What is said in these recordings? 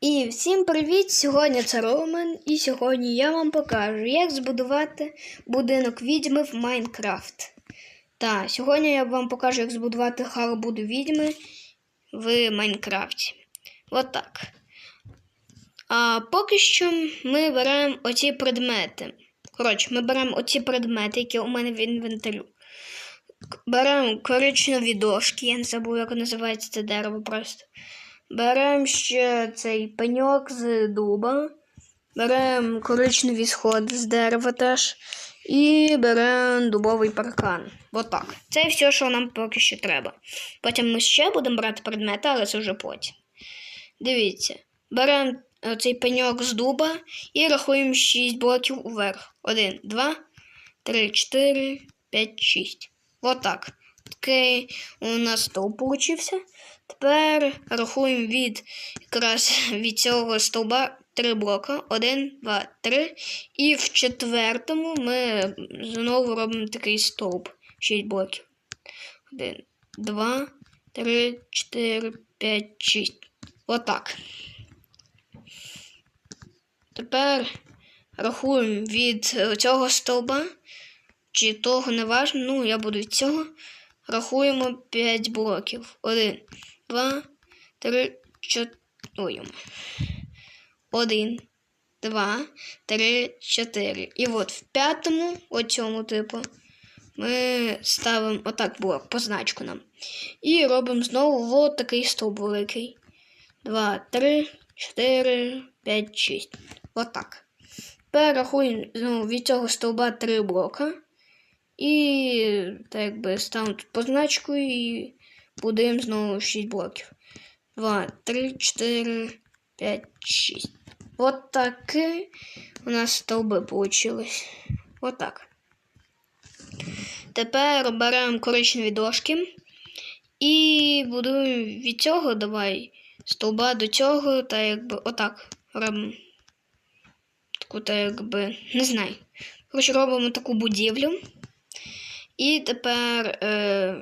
І всім привіт! Сьогодні це Ромен, і сьогодні я вам покажу, як збудувати будинок відьми в Майнкрафт. Та, сьогодні я вам покажу, як збудувати халабуду відьми в Майнкрафті. От так. А поки що ми беремо оці предмети. Коротше, ми беремо оці предмети, які у мене в інвентарю. Беремо коричневі дошки, я не забув, як називається це дерево просто. Беремо ще цей пеньок з дуба. Беремо коричневі сходи з дерева теж. І беремо дубовий паркан. Отак. Це все, що нам поки що треба. Потім ми ще будемо брати предмети, але це вже потім. Дивіться, беремо цей пеньок з дуба і рахуємо 6 блоків уверх. 1, 2, 3, 4, 5, 6. Отак. Такий у нас стовп получився. Тепер рахуємо від якраз від цього стовба три блока. Один, два, три. І в четвертому ми знову робимо такий стовп. Шість блоків. Один, два, три, чотири, п'ять, шість. Отак. Тепер рахуємо від цього стовба. Чи того не важно, ну я буду від цього. Рахуємо 5 блоків. 1, 2, 3, 4. Ой. 1, 2, 3, 4. І от в п'ятому, оцьому типу, ми ставимо отак блок, позначку нам. І робимо знову от такий стовп великий. 2, 3, 4, 5, 6. Отак. Тепер рахуємо знову від цього стовба 3 блока. І так якби ставимо тут позначку і будуємо знову 6 блоків. 2, 3, 4, 5, 6. От такі у нас стовби вийшли. Отак. Тепер беремо коричневі дошки і будуємо від цього давай стовба до цього, та якби отак робимо. Таку, та якби, не знаю. Коротше, робимо таку будівлю. І тепер е,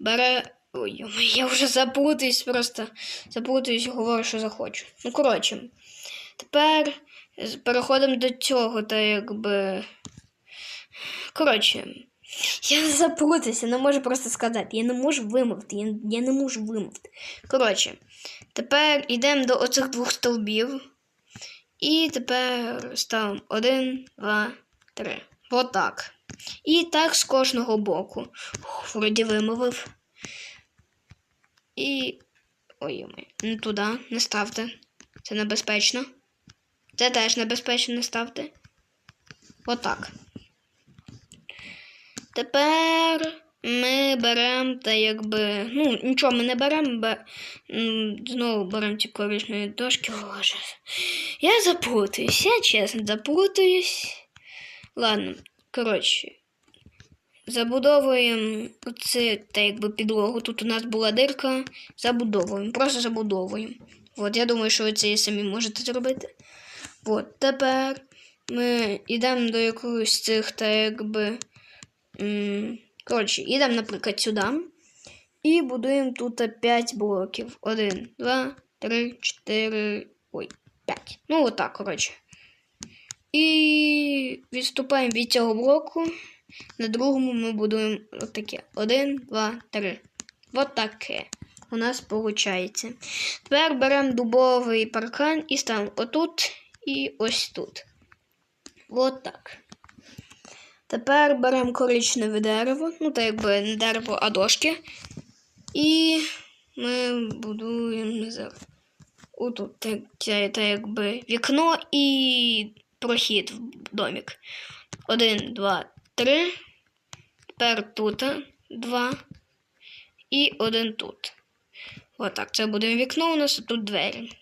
бере. Ой, я вже заплутаюсь, просто заплутаюсь і говорю, що захочу. Ну, коротше, тепер переходимо до цього, та якби. Коротше, я заплутаюся, не можу просто сказати. Я не можу вимовити. Я, я не можу вимовити. Коротше, тепер йдемо до оцих двох стовбів. І тепер ставимо один, два, три. Отак. І так з кожного боку. Вроді вимовив. І. Ой, ой, не туди, не ставте. Це небезпечно. Це теж небезпечно не ставте. Отак. Тепер ми беремо та якби. Ну, нічого ми не беремо, бе... знову беремо ці коричневі дошки. Боже. Я заплутаюсь, я чесно заплутаюсь. Ладно, коротше. Забудовуємо оце та якби підлогу. Тут у нас була дирка. Забудовуємо. Просто забудовуємо. От, я думаю, що ви це і самі можете зробити. От, тепер ми йдемо до якогось цих та якби. Коротше, йдемо, наприклад, сюди. І будуємо тут 5 блоків. 1, 2, 3, 4. Ой, 5. Ну, отак, коротше. І відступаємо від цього блоку. На другому ми будуємо отаке. Один, два, три. От таке у нас виходить. Тепер беремо дубовий паркан і ставимо отут і ось тут. От так. Тепер беремо коричневе дерево, ну так якби не дерево, а дошки. І ми будуємо. Отут так, це якби вікно і прохід в домик. Один, два, три. Тепер тут два. І один тут. Отак. Це буде вікно у нас, а тут двері.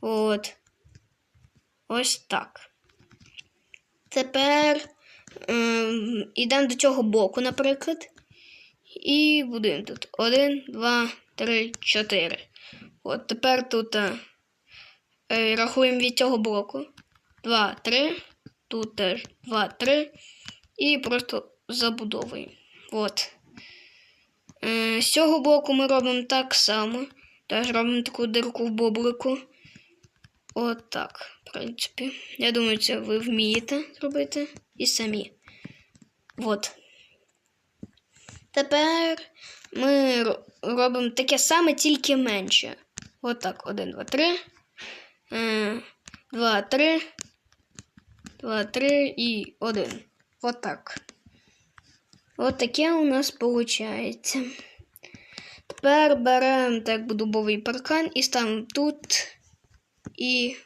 От. Ось так. Тепер ем, йдемо до цього боку, наприклад. І будемо тут. Один, два, три, чотири. От тепер тут е рахуємо від цього боку. 2, 3. Тут теж 2, 3. І просто забудовуємо. От. Е, з цього боку ми робимо так само. Теж робимо таку дирку в бобрику. От так, в принципі. Я думаю, це ви вмієте робити і самі. От. Тепер ми робимо таке саме, тільки менше. От так. 1, 2, 3. 2, 3. Два, три і один. От так. От таке у нас виходить. Тепер беремо так дубовий паркан і ставимо тут і.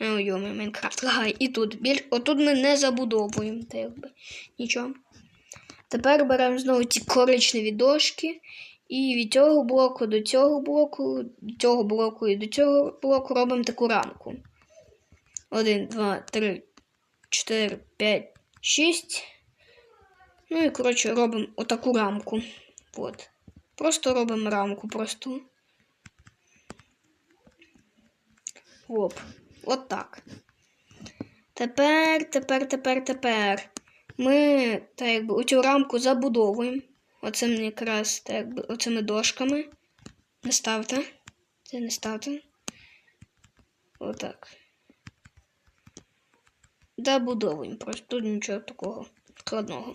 Ой, Майнкрафт лагає. І тут. Біль... Отут ми не забудовуємо, так якби. Нічого. Тепер беремо знову ці коричневі дошки. І від цього блоку до цього блоку, до цього блоку і до цього блоку робимо таку рамку. Один, два, три, чотири, п'ять, шість. Ну і, коротше, робимо отаку рамку. От. Просто робимо рамку просту. Оп. От так. Тепер, тепер, тепер, тепер. Ми так якби у цю рамку забудовуємо. Оцим якраз так якби оцими дошками. Не ставте. Це не ставте. Отак. Добудовуємо. Просто тут нічого такого складного.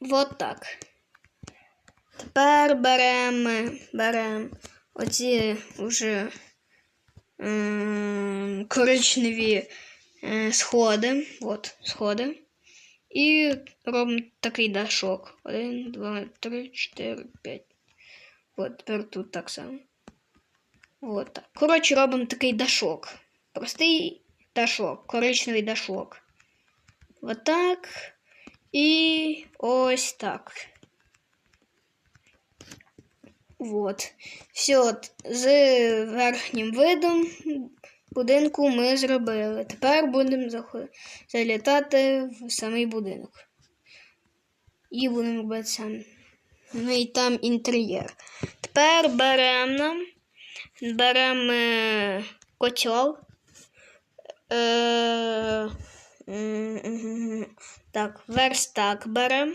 Вот так. Тепер беремо берем оці вже м, коричневі е, сходи. От, сходи. І робимо такий дашок. Один, два, три, чотири, п'ять. От, тепер тут так само. От так. Коротше, робимо такий дашок. Простий дашок, коричневий дашок. Отак. І ось так. Вот. Все, от, з верхнім видом будинку ми зробили. Тепер будемо залітати в самий будинок. І будемо робити сам. Ну і там інтер'єр. Тепер беремо беремо е, котел. Е, так, верстак беремо.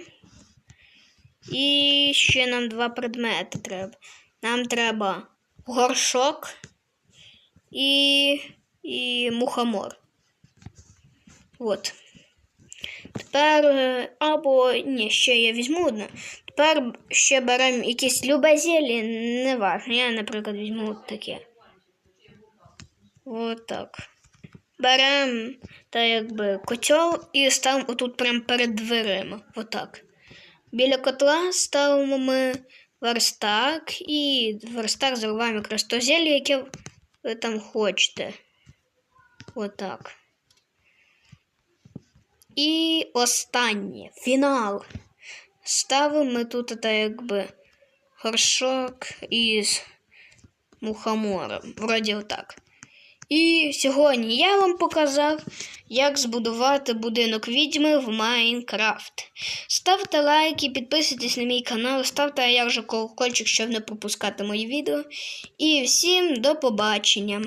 І ще нам два предмети треба. Нам треба горшок і, і мухомор. От. Тепер, е, або ні, ще я візьму одне. Тепер ще беремо якісь любе не важно. Я, наприклад, візьму от таке. От так. Беремо та якби котел і ставимо отут прямо перед дверима. Отак. Біля котла ставимо ми верстак і верстак заливаємо якраз то зілля, яке ви там хочете. Отак. І останнє фінал. Ставимо ми тут та якби горшок із мухомором. Вроді отак. І сьогодні я вам показав, як збудувати будинок відьми в Майнкрафт. Ставте лайки, підписуйтесь на мій канал, ставте як же колокольчик, щоб не пропускати мої відео. І всім до побачення!